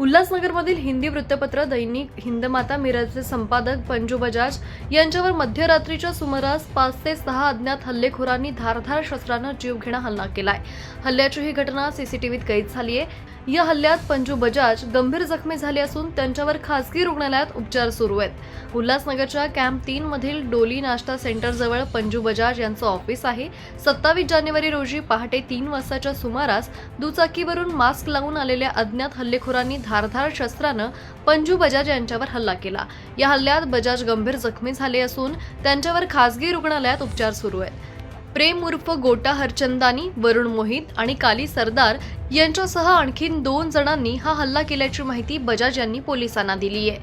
उल्हासनगरमधील हिंदी वृत्तपत्र दैनिक हिंदमाता मिरजचे संपादक पंजू बजाज यांच्यावर मध्यरात्रीच्या सुमारास पाच ते सहा अज्ञात हल्लेखोरांनी धारधार शस्त्रानं जीवघेणा हल्ला केलाय. हल्ल्याची ही घटना सीसीटीव्हीत कैद झाली आहे या हल्ल्यात पंजू बजाज गंभीर जखमी झाले असून त्यांच्यावर खासगी रुग्णालयात उपचार सुरू आहेत. उल्हासनगरच्या कॅम्प तीन मधील डोली नाश्ता सेंटरजवळ पंजू बजाज यांचं ऑफिस आहे. सत्तावीस जानेवारी रोजी पहाटे तीन वाजताच्या सुमारास दुचाकीवरून मास्क लावून आलेल्या अज्ञात हल्लेखोरांनी धारधार शस्त्रानं पंजू बजाज यांच्यावर हल्ला केला. या हल्ल्यात बजाज गंभीर जखमी झाले असून त्यांच्यावर खासगी रुग्णालयात उपचार सुरू आहेत. प्रेम उर्फ गोटा हरचंदानी वरुण मोहित आणि काली सरदार यांच्यासह आणखीन दोन जणांनी हा हल्ला केल्याची माहिती बजाज यांनी पोलिसांना दिली आहे.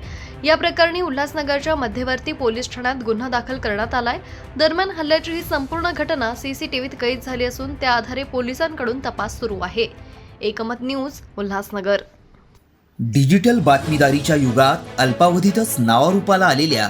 या प्रकरणी उल्हासनगरच्या मध्यवर्ती पोलीस ठाण्यात गुन्हा दाखल करण्यात आलाय. दरम्यान हल्ल्याची ही संपूर्ण घटना सीसीटीव्हीत कैद झाली असून त्या आधारे पोलिसांकडून तपास सुरू आहे. एकमत न्यूज उल्हासनगर. डिजिटल बातमीदारीच्या युगात अल्पावधीतच नावारूपाला आलेल्या